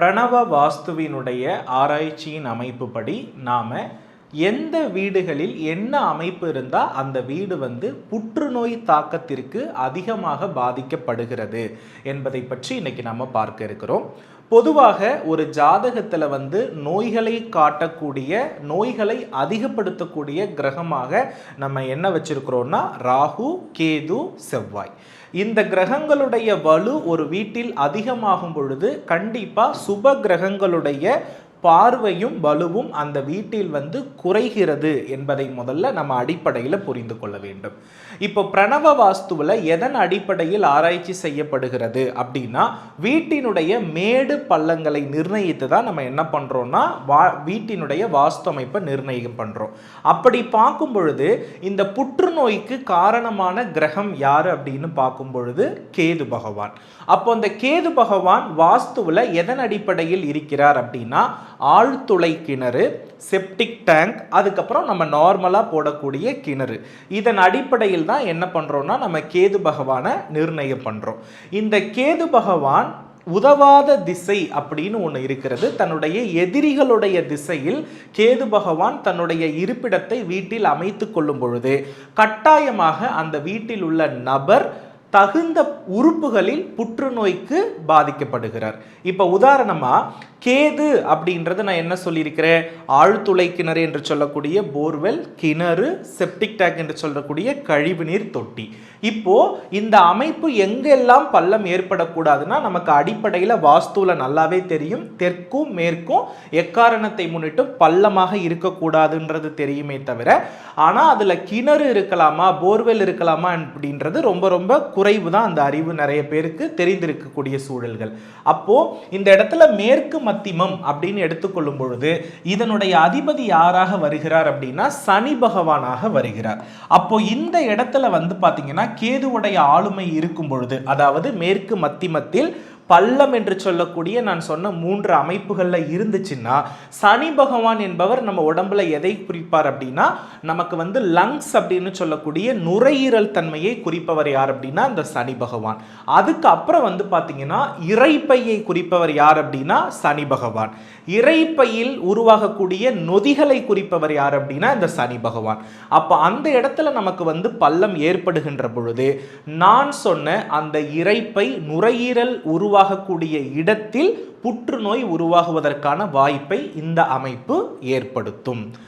பிரணவ வாஸ்துவினுடைய ஆராய்ச்சியின் அமைப்புப்படி நாம் எந்த வீடுகளில் என்ன அமைப்பு இருந்தால் அந்த வீடு வந்து புற்றுநோய் தாக்கத்திற்கு அதிகமாக பாதிக்கப்படுகிறது என்பதை பற்றி இன்றைக்கி நம்ம பார்க்க இருக்கிறோம். பொதுவாக ஒரு ஜாதகத்தில் வந்து நோய்களை காட்டக்கூடிய நோய்களை அதிகப்படுத்தக்கூடிய கிரகமாக நம்ம என்ன வச்சுருக்கிறோன்னா ராகு கேது செவ்வாய். இந்த கிரகங்களுடைய வலு ஒரு வீட்டில் அதிகமாகும் பொழுது கண்டிப்பாக சுப கிரகங்களுடைய பார்வையும் வலுவும் அந்த வீட்டில் வந்து குறைகிறது என்பதை முதல்ல நம்ம அடிப்படையில் புரிந்து கொள்ள வேண்டும். இப்போ பிரணவ வாஸ்துவில் எதன் அடிப்படையில் ஆராய்ச்சி செய்யப்படுகிறது அப்படின்னா வீட்டினுடைய மேடு பள்ளங்களை நிர்ணயித்து தான் நம்ம என்ன பண்ணுறோம்னா வா வீட்டினுடைய வாஸ்து அமைப்பை நிர்ணயம் பண்ணுறோம் அப்படி பார்க்கும் பொழுது இந்த புற்றுநோய்க்கு காரணமான கிரகம் யார் அப்படின்னு பார்க்கும் பொழுது கேது பகவான். அப்போ அந்த கேது பகவான் வாஸ்துவில் எதன் அடிப்படையில் இருக்கிறார் அப்படின்னா ஆழ்துளை கிணறு செப்டிக் டேங்க் அதுக்கப்புறம் நம்ம நார்மலாக போடக்கூடிய கிணறு. இதன் அடிப்படையில் தான் என்ன பண்ணுறோன்னா நம்ம கேது பகவானை நிர்ணயம் பண்ணுறோம் இந்த கேது பகவான் உதவாத திசை அப்படின்னு ஒன்று இருக்கிறது. தன்னுடைய எதிரிகளுடைய திசையில் கேது பகவான் தன்னுடைய இருப்பிடத்தை வீட்டில் அமைத்து கொள்ளும் பொழுது கட்டாயமாக அந்த வீட்டில் உள்ள நபர் தகுந்த உறுப்புகளில் புற்றுநோய்க்கு பாதிக்கப்படுகிறார். இப்போ உதாரணமாக கேது அப்படின்றது நான் என்ன சொல்லியிருக்கிறேன்? ஆழ்துளை கிணறு என்று சொல்லக்கூடிய போர்வெல் கிணறு செப்டிக் டேங்க் என்று சொல்லக்கூடிய கழிவுநீர் தொட்டி. இப்போ இந்த அமைப்பு எங்கெல்லாம் பள்ளம் ஏற்படக்கூடாதுன்னா நமக்கு அடிப்படையில் வாஸ்துவில் நல்லாவே தெரியும். தெற்கும் மேற்கும் எக்காரணத்தை முன்னிட்டு பள்ளமாக இருக்கக்கூடாதுன்றது தெரியுமே தவிர ஆனால் அதில் கிணறு இருக்கலாமா போர்வெல் இருக்கலாமா அப்படின்றது ரொம்ப ரொம்ப குறைவு தான் அந்த அறிவு நிறைய பேருக்கு தெரிந்திருக்கக்கூடிய சூழல்கள். அப்போது இந்த இடத்துல மேற்கு மத்திமம் அப்படின்னு எடுத்துக்கொள்ளும் பொழுது இதனுடைய அதிபதி யாராக வருகிறார் அப்படின்னா சனி பகவானாக வருகிறார். அப்போ இந்த இடத்துல வந்து பார்த்தீங்கன்னா கேதுவுடைய ஆளுமை இருக்கும் பொழுது அதாவது மேற்கு மத்திமத்தில் பள்ளம் என்று சொல்லக்கூடிய நான் சொன்ன மூன்று அமைப்புகளில் இருந்துச்சுன்னா சனி பகவான் என்பவர் நம்ம உடம்புல எதை குறிப்பார் அப்படின்னா நமக்கு வந்து லங்ஸ் அப்படின்னு சொல்லக்கூடிய நுரையீரல் தன்மையை குறிப்பவர் யார் அப்படின்னா இந்த சனி பகவான். அதுக்கு அப்புறம் வந்து பார்த்தீங்கன்னா இறைப்பையை குறிப்பவர் யார் அப்படின்னா சனி பகவான். இறைப்பையில் உருவாகக்கூடிய நொதிகளை குறிப்பவர் யார் அப்படின்னா இந்த சனி பகவான். அப்போ அந்த இடத்துல நமக்கு வந்து பள்ளம் ஏற்படுகின்ற பொழுது நான் சொன்ன அந்த இறைப்பை நுரையீரல் உருவாகக்கூடிய இடத்தில் புற்றுநோய் உருவாகுவதற்கான வாய்ப்பை இந்த அமைப்பு ஏற்படுத்தும்.